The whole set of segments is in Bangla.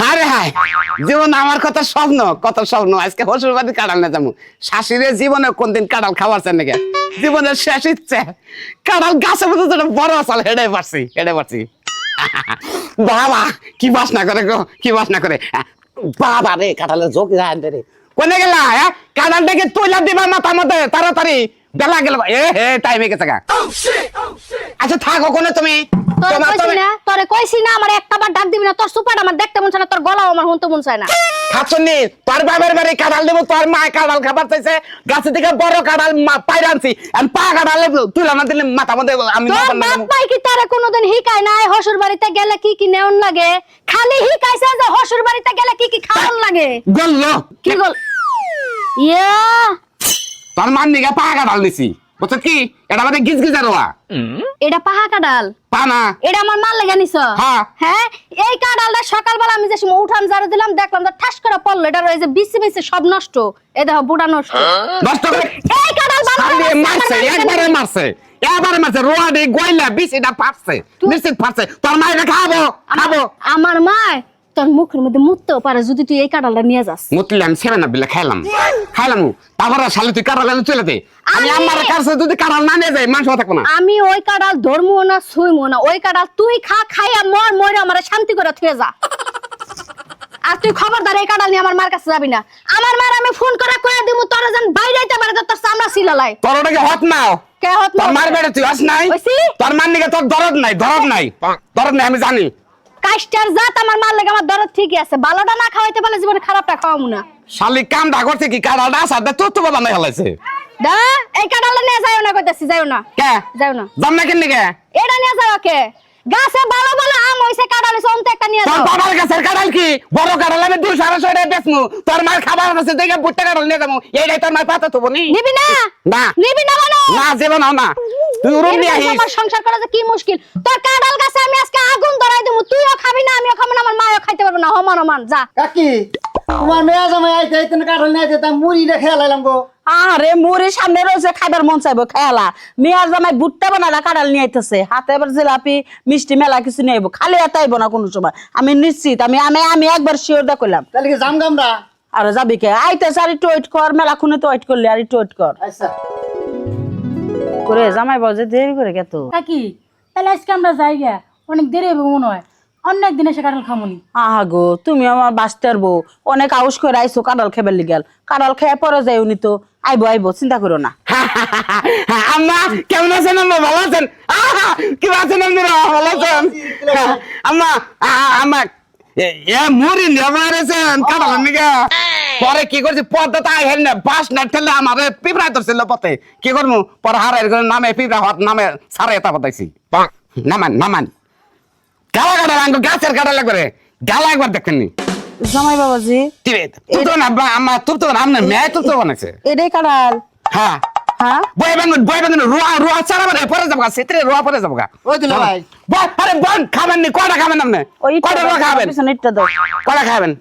হারে হায় জীবন আমার কত স্বপ্ন কত স্বপ্ন আজকে হসুর বাড়ি কাঁড়াল না যাব। শাশুড়ে জীবনে কোনদিন কাঁড়াল খাওয়ার চান নাকি? জীবনের শেষ ইচ্ছে কাঁড়াল গাছের মধ্যে যেটা বড় আসাল হেডে পারছি হেডে পারছি। বাবা কি বাসনা করে গো কি বাসনা করে। বাবা রে কাঁঠালের যোগ যায় রে। কোনে গেলা হ্যাঁ? কাঁঠালটাকে তুইলা দিবা মাথা মধ্যে তাড়াতাড়ি? বেলা গেল এ হে টাইমে গেছে গা। আচ্ছা থাকো কোনে তুমি? তোমার তুমি কইছি না আমার একটা বার ডাক দিবি না তোর সুপার আমার দেখতে মন চায় না তোর গলাও আমার শুনতে মন চায় না। খাচ্ছনি তোর বাবার বাড়ি কাঁঠাল দেবো তোর মা কাঁঠাল খাবার চাইছে গাছে থেকে বড় কাঁঠাল পাইরে আনছি পা কাঁঠাল তুলে না দিলে মাথা মধ্যে আমি তোর বাপ ভাই কি তোরে কোনোদিন হিকায় নাই হসুর বাড়িতে গেলে কি কি নেওন লাগে? খালি হিকাইছে যে হসুর বাড়িতে গেলে কি কি খাওয়ান লাগে? গল্ল। কি গল ইয়া! তোর মান নিগা পা কাঁঠাল নিছি বুঝছ কি? এটা আমাদের গিজ গিজা রোয়া। এটা পাহা কাডাল। পানা। এটা আমার মাল লেগে নিছ। হ্যাঁ। হ্যাঁ? এই কাডালটা সকালবেলা আমি যে সময় উঠান জারে দিলাম দেখলাম যে ঠাস করে পড়ল। এটা রয়েছে বিসি বিসি সব নষ্ট। এ দেখো বুড়া নষ্ট। নষ্ট করে এই কাডাল মারছে একবারে মারছে। একবারে মারছে। রোয়া দিয়ে গইলা বিষ এটা পারছে। নিশ্চিত পারছে। তোর মায়ের খাব খাব আমার মা তোর মুখের মধ্যে মুততেও পারে যদি তুই এই কাডালটা নিয়ে যাস। মুতলাম সেভেন আপ বিলে খাইলাম। খাইলাম তারপরে শালি তুই কাঁঠাল এনে চলে দে। আমি আমি- আমার কাছে যদি কাঁঠাল না নিয়ে যাই মানুষ থাকব না। আমি ওই কাডাল ধরমু না ছুইমু না। ওই কাডাল তুই খা খাইয়া মর মরে আমার শান্তি করে থুয়ে যা। আর তুই খবরদার এই কাডাল নিয়ে আমার মার কাছে যাবি না। আমার মার আমি ফোন করে কয়ে দিমু তোরা যেন বাইরে যাইতে পারে তো তোর চামড়া ছিলালাই তোর ওটাকে হত নাও কে হত তোর মারবে? মার বেড়ে তুই আস নাই? তোর মার নিকে তোর দরদ নাই দরদ নাই। দরদ নাই আমি জানি। কাস্টার জাত আমার মার লাগে আমার দরদ ঠিকই আছে। ভালোটা না খাওয়াইতে পারলে জীবনে খারাপটা খাওয়ামু না। শালি কাম দা করছে কি? কাঁঠালটা সাথে তোর তো বাবা নাই হলাইছে। দা এই কাডালটা নিয়ে যাইও না কইতাছি যাইও না। কে? যাইও না। জান না কেন নিকে এটা নিয়ে যাও কে? গাছে ভালো ভালো আম হইছে কাডাল হইছে অন্ত একটা নিয়ে তোর যাও। বাবার কাছে কাঁঠাল কি? বড় কাঁঠাল আমি দুই সাড়ে ছয় টাকা বেচমু। তোর মার খাবার আছে দেখে বুট্টা কাঁঠাল নিয়ে যাব। এইটাই তোর মার পাতা তো বনি নিবি না? না। নিবি না মানে? না যাব না না। তুই রুম দিয়ে আহিস আমার সংসার করা যে কি মুশকিল? তোর কাঁঠাল গাছে আমি আজকে আগুন ধরাই দেবো তুইও খাবি না আমিও খাব না আমার মাও খাইতে পারবে না হমান হমান যা। কাকি তোমার মেয়া জামাই আইতে আইতে না কাঠল নিয়ে যেতাম মুড়ি রে খেয়া গো। আরে মুড়ি সামনে রয়েছে খাইবার মন চাইব খেয়ালা মেয়ার জামাই বানালা কাঁড়াল নিয়ে আইতেছে। হাতে এবার জিলাপি মিষ্টি মেলা কিছু নিয়ে আইবো। খালি এত আইবো না কোনো সময়। আমি নিশ্চিত আমি আমি আমি একবার শিওর দা করলাম তাহলে কি জাম গামরা আর যাবি কে? আইতেছে আর একটু ওয়েট কর মেলা খুনে তো ওয়েট করলি আর একটু ওয়েট কর। আচ্ছা। করে জামাই বাজে দেরি করে গেত। কাকি তাহলে আজকে আমরা যাই গা অনেক দেরি হবে মনে হয়। অনেক দিন এসে কাঁঠাল খামুনি আহা গো তুমি আমার বাস্তার বউ অনেক আউস করে আইসো কাঁড়াল খেবার লিগেল কাঁড়াল খেয়ে পরে যাই উনি তো। আইবো আইবো চিন্তা করো না। আম্মা কেমন আছেন আম্মা? ভালো আছেন? কি আছেন আপনারা ভালো আছেন? আম্মা আম্মা এ- মুড়ি নেবার আছেন কাটালেন নাকি পরে কি করছি? পদ্মা তাই হেল না বাস না ঠেলে আমার পিঁপড়া ধরছিল পথে। কি করব পরে হারের করে নামে পিঁপড়া হওয়ার নামে সারে এটা বতাইছি নামান নামান। গালা কাটা রাঙ্গ গাছের কাটা লাগবে গালা একবার দেখেননি জামাই বাবাজি। টিভি তুই তো না আমার তুই তো না মেয়ে তুই তো বানাইছে। এটাই কাঁড়াল। হ্যাঁ। হ্যাঁ? বয় বাঙ্গুন বয় বাঙ্গুন রোয়া রোয়া চারা মানে পরে যাব সেত্রে রোয়া পরে যাব ওই দিল ভাই। বল আরে বল খাবেন নি খাবেন আপনি রোয়া খাবেন? পিছনে দাও। কটা খাবেন?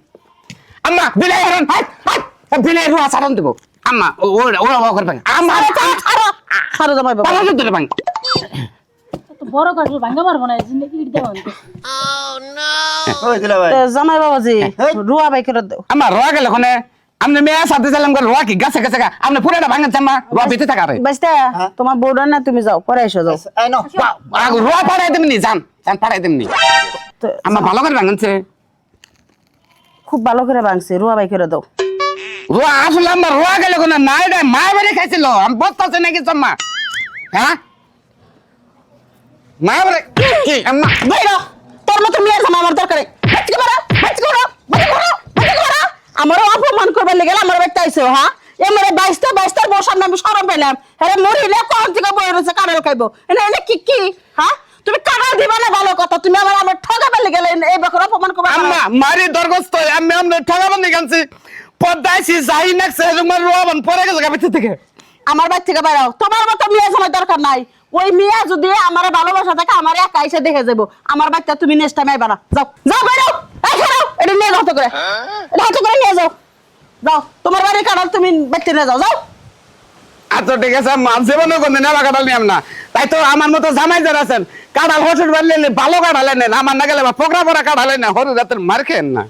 আম্মা বিলাই হরন। হাই হাই বিলাই রোয়া চারান দেবো। আম্মা ও ও ও ও করবেন আম্মা ছাড়ো জামাই বাবা। পালা দিতে পারেন তো বড় কাঠল ভাঙা পারব না জিন্দগি ইট দেওয়া ওই দিল ভাই। তে জামাই বাবাজি রুয়া বাই করে দাও। আম্মা রোয়া গেল ওখানে। আপনি মেয়ে সাথে চাইলাম করে রোয়া কি গাছে গাছে গা। আপনি পুরোটা ভাঙেন আম্মা। রোয়া ভিতরে থাকা রে। বাইস্তা তোমার বউডার না তুমি যাও পরে এসো যাও। আই নো আগ রোয়া পাড়াই দেবনি জান জান পাড়াই দেবনি তো আম্মা ভালো করে ভাঙছে খুব ভালো করে ভাঙছে রুয়া বাই করে দাও। রোয়া আসলে আমার রোয়া গেল কোনো না এটা মা বাড়ি খাইছিল আমি বসতে আছে নাকি আম্মা হ্যাঁ? মা বাড়ি কি? আম্মা। বাইরো তোর মতো মেয়ে জামা আমার দরকার। নেই বাচ্চা করো বাচ্চা করো বাচ্চা করো বাচ্চা করো আমারও অপমান করবার লেগে আমার বাড়িতে আইছো হ্যাঁ? এমরে বাইশটা বাইশটার বউ সামনে আমি সরম পেলাম আরে মরিলে কোন থেকে বই রয়েছে খাইবো? এনে এনে কি কি? হ্যাঁ? তুমি কাঁড়াল দিবা না ভালো কথা তুমি আমার আমার লেগে এই বকর অপমান করবা আম্মা মারি দরগস্ত আমি আমনে ঠগাবান নিকানছি পদ্মাইছি যাই নাকছে তোমার রোয়াবান পরে গেছে গাবিতে থেকে। আমার বাড়ি থেকে বাইরাও তোমার মতো মেয়ে সময় দরকার নাই। ওই মেয়ে যদি আমার ভালোবাসা থাকে আমার একা এসে দেখে যাব আমার বাচ্চা তুমি নেক্সট টাইম আইবা না। যাও যাও বাইরাও এই খারাও এটা নিয়ে যাও করে। এটা হাতে করে নিয়ে যাও। যাও তোমার বাড়ি কাটাল তুমি বাচ্চা নিয়ে যাও। যাও। আচ্ছা ঠিক আছে মাছ জীবনে কোনদিন এলাকা কাটাল নিয়াম না। তাই তো আমার মতো জামাই যারা আছেন, কাঁঠাল হসুর বাড়লে ভালো কাঁঠালেন আমার না গেলে বা পোকরা পোড়া কাঁঠালেন হরু রাতের মার খেয়েন না।